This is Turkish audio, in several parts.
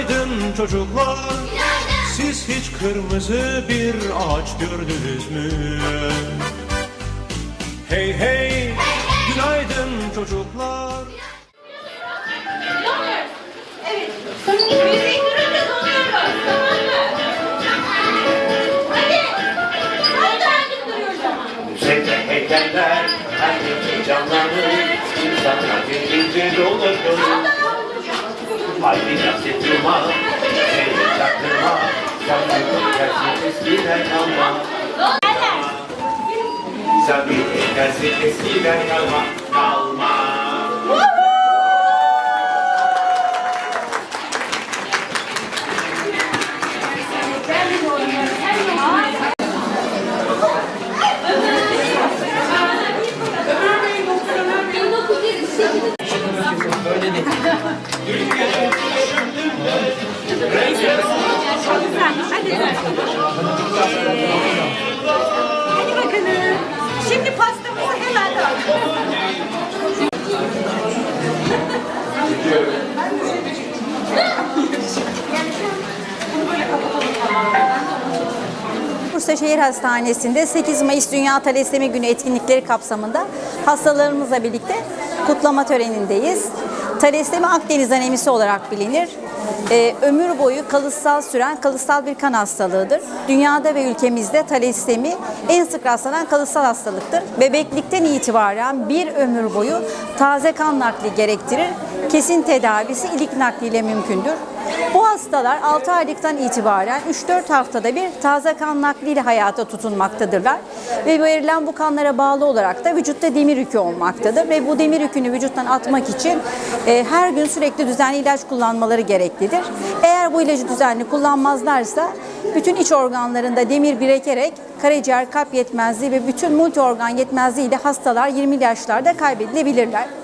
günaydın çocuklar Günaydın. Siz hiç kırmızı bir ağaç gördünüz mü? Hey hey, günaydın çocuklar Donuyoruz. Evet. Müziği durunca donuyoruz. Tamam mı? Hadi. Hadi artık duruyoruz ama. Şeyde heykeller, herkes canlanır, insanlar gelince dolaşır. Haydi Haydina situma, hey çakırma, sen de tükersin eskiden kalma. Sen bir tükersin eskiden kalma. Hadi bakalım. Şimdi pastamızı hemen Bursa Şehir Hastanesi'nde 8 Mayıs Dünya Talasemi Günü etkinlikleri kapsamında hastalarımızla birlikte kutlama törenindeyiz. Talasemi Akdeniz anemisi olarak bilinir. Ee, ömür boyu kalıtsal süren kalıtsal bir kan hastalığıdır. Dünyada ve ülkemizde talasemi en sık rastlanan kalıtsal hastalıktır. Bebeklikten itibaren bir ömür boyu taze kan nakli gerektirir. Kesin tedavisi ilik nakliyle mümkündür. Bu hastalar 6 aylıktan itibaren 3-4 haftada bir taze kan nakliyle hayata tutunmaktadırlar. Ve verilen bu kanlara bağlı olarak da vücutta demir yükü olmaktadır. Ve bu demir yükünü vücuttan atmak için e, her gün sürekli düzenli ilaç kullanmaları gereklidir. Eğer bu ilacı düzenli kullanmazlarsa bütün iç organlarında demir birikerek karaciğer, kalp yetmezliği ve bütün multi organ yetmezliği ile hastalar 20 yaşlarda kaybedilebilirler.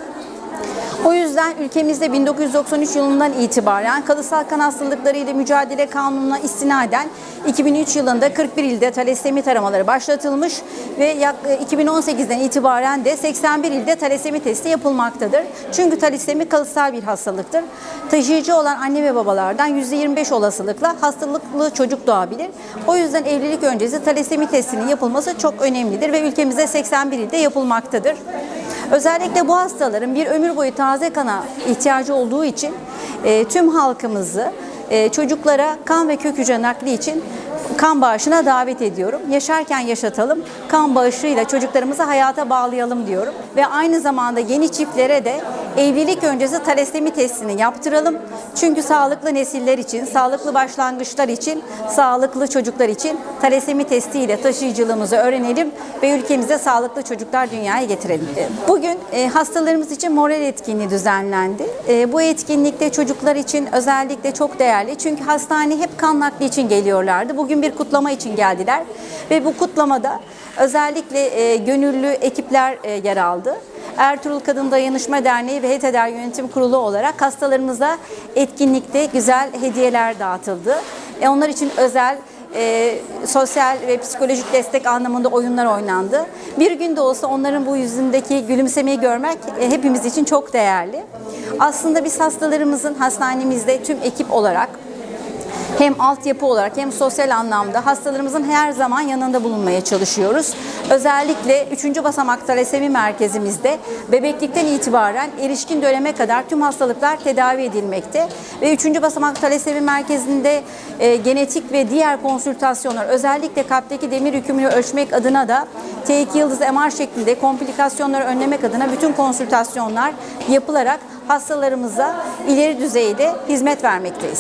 O yüzden ülkemizde 1993 yılından itibaren kalıtsal kan hastalıkları ile mücadele kanununa istinaden 2003 yılında 41 ilde talasemi taramaları başlatılmış ve yak- 2018'den itibaren de 81 ilde talasemi testi yapılmaktadır. Çünkü talasemi kalıtsal bir hastalıktır. Taşıyıcı olan anne ve babalardan %25 olasılıkla hastalıklı çocuk doğabilir. O yüzden evlilik öncesi talasemi testinin yapılması çok önemlidir ve ülkemizde 81 ilde yapılmaktadır. Özellikle bu hastaların bir ömür boyu taze kana ihtiyacı olduğu için e, tüm halkımızı e, çocuklara kan ve kök hücre nakli için kan bağışına davet ediyorum. Yaşarken yaşatalım, kan bağışıyla çocuklarımızı hayata bağlayalım diyorum. Ve aynı zamanda yeni çiftlere de evlilik öncesi talasemi testini yaptıralım. Çünkü sağlıklı nesiller için, sağlıklı başlangıçlar için, sağlıklı çocuklar için talasemi testiyle taşıyıcılığımızı öğrenelim ve ülkemize sağlıklı çocuklar dünyaya getirelim. Bugün e, hastalarımız için moral etkinliği düzenlendi. E, bu etkinlikte çocuklar için özellikle çok değerli. Çünkü hastaneye hep kan nakli için geliyorlardı. Bugün bir kutlama için geldiler ve bu kutlamada özellikle e, gönüllü ekipler yer aldı. Ertuğrul Kadın Dayanışma Derneği ve HETEDER Yönetim Kurulu olarak hastalarımıza etkinlikte güzel hediyeler dağıtıldı. E, onlar için özel e, sosyal ve psikolojik destek anlamında oyunlar oynandı. Bir gün de olsa onların bu yüzündeki gülümsemeyi görmek e, hepimiz için çok değerli. Aslında biz hastalarımızın hastanemizde tüm ekip olarak hem altyapı olarak hem sosyal anlamda hastalarımızın her zaman yanında bulunmaya çalışıyoruz. Özellikle 3. basamak talasemi merkezimizde bebeklikten itibaren erişkin döneme kadar tüm hastalıklar tedavi edilmekte. Ve 3. basamak talasemi merkezinde e, genetik ve diğer konsültasyonlar özellikle kalpteki demir yükümlülüğü ölçmek adına da T2 yıldız MR şeklinde komplikasyonları önlemek adına bütün konsültasyonlar yapılarak hastalarımıza ileri düzeyde hizmet vermekteyiz.